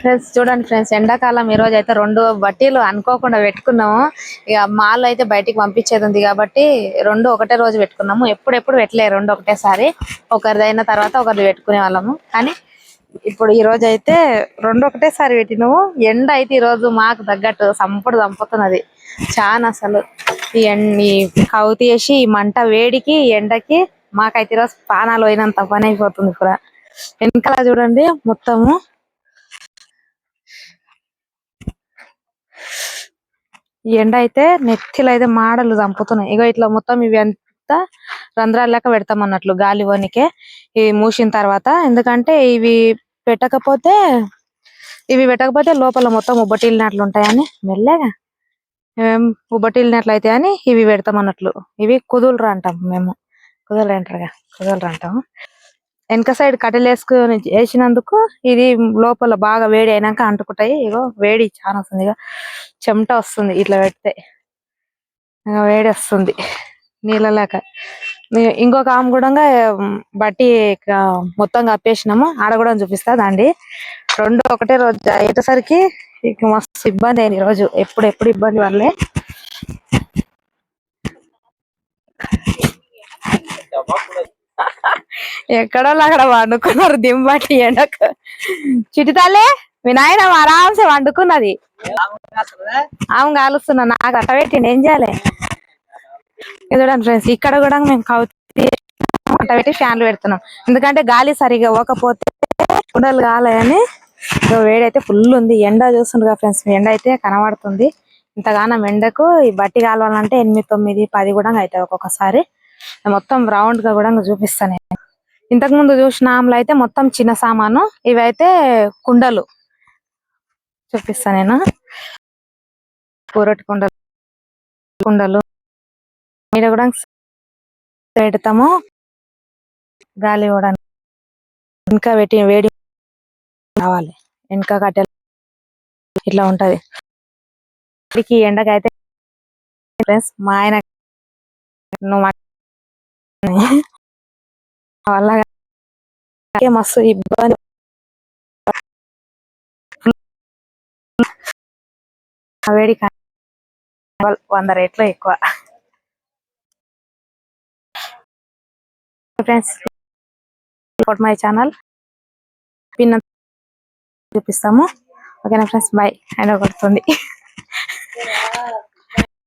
Friends చూడండి friends ఎండాకాలం ఈ రోజు అయితే రెండు బట్టీలు అనుకోకుండా పెట్టుకున్నాము. ఇక మాల్ అయితే బయటికి పంపించేది ఉంది కాబట్టి రెండు ఒకటే రోజు పెట్టుకున్నాము. ఎప్పుడెప్పుడు పెట్టలేదు రెండు ఒకటేసారి. ఒకరిదైన తర్వాత ఒకరిది పెట్టుకునే వాళ్ళము. కానీ ఇప్పుడు ఈ రోజు అయితే రెండు ఒకటేసారి పెట్టినాము. ఎండ అయితే ఈ రోజు మాకు తగ్గట్టు సంపుడు చంపుతున్నది చాలా అసలు. ఈ ఎండ ఈ కౌతి వేసి ఈ మంట వేడికి ఎండకి మాకైతే ఈరోజు పానాలు పోయినంత పని అయిపోతుంది ఇప్పుడు వెనకాల చూడండి మొత్తము. ఈ ఎండ అయితే నెత్తిలో అయితే మాడలు చంపుతున్నాయి. ఇగో ఇట్లా మొత్తం ఇవి అంతా రంధ్రాలు లెక్క పెడతాం అన్నట్లు గాలి వనికే ఇవి మూసిన తర్వాత ఎందుకంటే ఇవి పెట్టకపోతే ఇవి పెట్టకపోతే లోపల మొత్తం ఉబ్బటిల్లినట్లు ఉంటాయని మెల్లగా. ఏం ఉబ్బటిల్లినట్లు అయితే అని ఇవి పెడతాం అన్నట్లు. ఇవి కుదులు అంటాం మేము. కుదలు అంటారుగా కుదలరు అంటాము వెనక సైడ్ కట్టెలు వేసుకొని వేసినందుకు ఇది లోపల బాగా వేడి అయినాక అంటుకుంటాయి. ఇగో వేడి చాలా వస్తుంది. ఇక చెమట వస్తుంది ఇట్లా పెడితే. వేడి వస్తుంది నీళ్ళలాక. ఇంకొక ఆమె కూడా బట్టి మొత్తం కప్పేసినాము. ఆడ కూడా చూపిస్తుంది అండి రెండు ఒకటే రోజు అయ్యేసరికి ఇక మస్తు ఇబ్బంది అయింది రోజు. ఎప్పుడు ఎప్పుడు ఇబ్బంది వల్లే ఎక్కడో అక్కడ వండుకున్నారు దింబట్టి ఎండకు. చిటితాలే మీ నాయన ఆరాంసే వండుకున్నది. ఆమె కాలుస్తున్నా నాకు అట్ట పెట్టిండి ఏం చేయాలి? చూడండి ఫ్రెండ్స్ ఇక్కడ కూడా మేము కౌతి అట్ట పెట్టి ఫ్యాన్లు పెడుతున్నాం. ఎందుకంటే గాలి సరిగా పోకపోతే కుండలు కాలేదని వేడైతే ఫుల్ ఉంది. ఎండ చూస్తుండగా ఫ్రెండ్స్ ఎండ అయితే కనబడుతుంది. ఇంతగానం ఎండకు ఈ బట్టి కాలవాలంటే ఎనిమిది తొమ్మిది పది కూడా అవుతాయి ఒక్కొక్కసారి. మొత్తం రౌండ్గా కూడా చూపిస్తాను ఇంతకుముందు ఇంతకు ముందు చూసిన ఆమెలు అయితే మొత్తం చిన్న సామాను. ఇవైతే కుండలు. చూపిస్తా నేను. పూరటి కుండలు. కుండలు. మీద కూడా పెడతాము. గాలి కూడా ఇంకా పెట్టి వేడి కావాలి. వెనక కట్టెలు ఇట్లా ఉంటది. ఇప్పటికి ఎండకైతే ఫ్రెండ్స్ మా ఆయన నువ్వు అలాగే వల్ల మస్తు ఇబ్బంది. ఆ వేడి వంద రేట్లు ఎక్కువ. Friends my channel. పిన్ చూపిస్తాము. ఓకేనా ఫ్రెండ్స్ బాయ్. అండ్ కొడుతుంది.